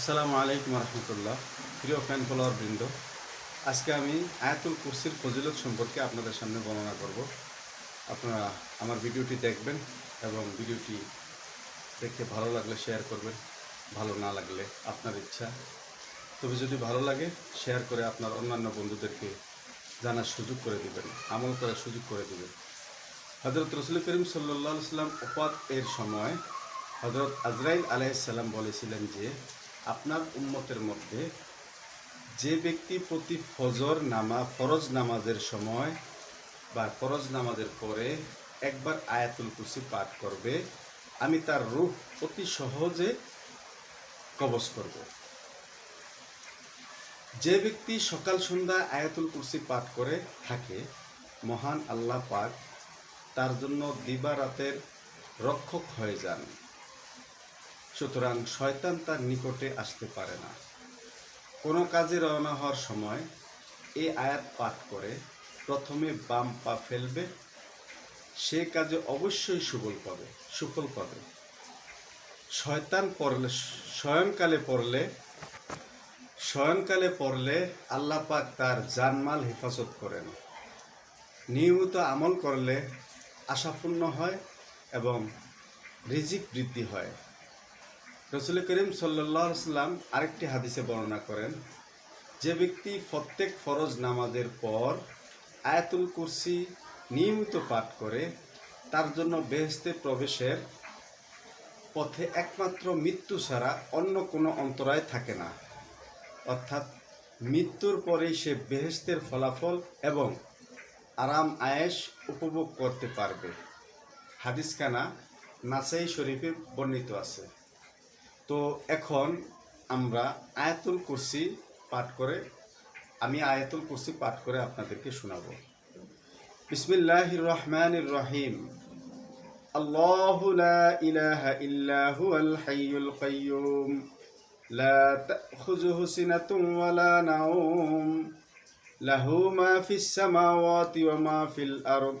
আসসালামু আলাইকুম রহমতুল্লাহ। প্রিয় ফ্যান ফলোয়ার বৃন্দ, আজকে আমি আয়াতুল কুরসির ফজিলত সম্পর্কে আপনাদের সামনে বর্ণনা করব। আপনারা আমার ভিডিওটি দেখবেন এবং ভিডিওটি দেখতে ভালো লাগলে শেয়ার করবেন, ভালো না লাগলে আপনার ইচ্ছা। তবে যদি ভালো লাগে শেয়ার করে আপনার অন্যান্য বন্ধুদেরকে জানার সুযোগ করে দিবেন, আমল করার সুযোগ করে দিবেন। হজরত রসুল করিম সাল্লাহ সাল্লাম ওপাত এর সময় হজরত আজরাইল আলাইসাল্লাম বলেছিলেন যে আপনার উন্মতের মধ্যে যে ব্যক্তি প্রতি ফজর নামা, ফরজ নামাজের সময় বা ফরজ নামাজের পরে একবার আয়াতুল কুসি পাঠ করবে, আমি তার রূপ অতি সহজে কবজ করব। যে ব্যক্তি সকাল সন্ধ্যা আয়াতুল কুরসি পাঠ করে থাকে, মহান আল্লাহ পাক তার জন্য দিবা রাতের রক্ষক হয়ে যান। সুতরাং শয়তান তার নিকটে আসতে পারে না। কোনো কাজে রওনা হওয়ার সময় এ আয়াত পাঠ করে প্রথমে বাম পা ফেলবে, সে কাজে অবশ্যই সুফল পাবে সুফল পাবে। শয়তান পড়লে স্বয়ংকালে পড়লে, শয়নকালে পড়লে আল্লাহ পাক তার জানমাল হেফাজত করেন। নিয়মিত আমল করলে আশাপূর্ণ হয় এবং রিজিক বৃদ্ধি হয়। রসুল করিম সাল্লাম আরেকটি হাদিসে বর্ণনা করেন, যে ব্যক্তি প্রত্যেক ফরজ নামাজের পর আয়াতুল কুরসি নিয়মিত পাঠ করে, তার জন্য বেহেস্তে প্রবেশের পথে একমাত্র মৃত্যু ছাড়া অন্য কোনো অন্তরায় থাকে না। অর্থাৎ মৃত্যুর পরেই সে বেহেস্তের ফলাফল এবং আরাম আয়েস উপভোগ করতে পারবে। হাদিসখানা নাসাই শরীফে বর্ণিত আছে। তো এখন আমরা আয়াতুল কুরসি পাঠ করে, আমি আয়াতুল কুরসি পাঠ করে আপনাদেরকে শোনাবো। বিসমিল্লাহ রহমান রহিম। আল্লাহ লাহু মা ফিল আরদ।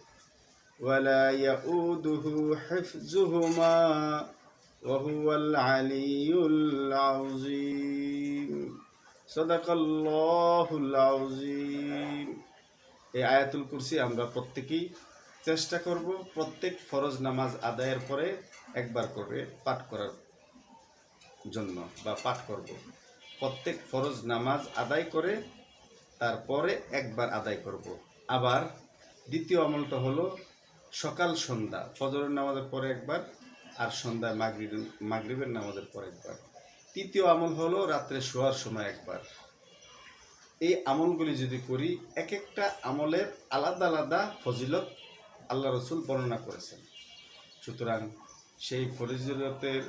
ولا يؤوده حفظهما وهو العلي العظيم صدق الله العظيم এই আয়াতুল কুরসি আমরা প্রত্যেকেই চেষ্টা করব প্রত্যেক ফরজ নামাজ আদায়ের পরে একবার করে পাঠ করার জন্য বা পাঠ করব প্রত্যেক ফরজ নামাজ আদায় করে তারপরে একবার আদায় করব আবার দ্বিতীয় আমলটা হলো সকাল সন্ধ্যা, ফজরের নামাজের পরে একবার আর সন্ধ্যায় মাগরিব, মাগরিবের নামাজের পরে একবার। তৃতীয় আমল হলো রাত্রে শোয়ার সময় একবার। এই আমলগুলি যদি করি এক একটা আমলের আলাদা আলাদা ফজিলত আল্লাহ রসুল বর্ণনা করেছেন। সুতরাং সেই ফজিলতের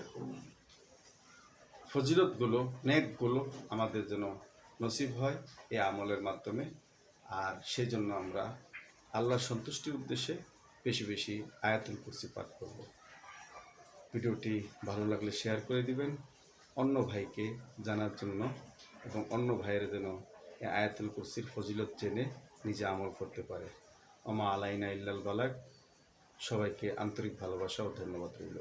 ফজিলতগুলো, নেকগুলো আমাদের যেন নসিব হয় এই আমলের মাধ্যমে। আর সেজন্য আমরা আল্লাহর সন্তুষ্টির উদ্দেশ্যে বেশি বেশি আয়াতুল কুরসি পাঠ করব। ভিডিওটি ভালো লাগলে শেয়ার করে দিবেন অন্য ভাইকে জানার জন্য এবং অন্য ভাইয়ের যেন আয়াতুল কুরসির ফজিলত জেনে নিজে আমল করতে পারে। অমা আলাইনা ইল্লাল বালাক। সবাইকে আন্তরিক ভালোবাসা ও ধন্যবাদ রইল।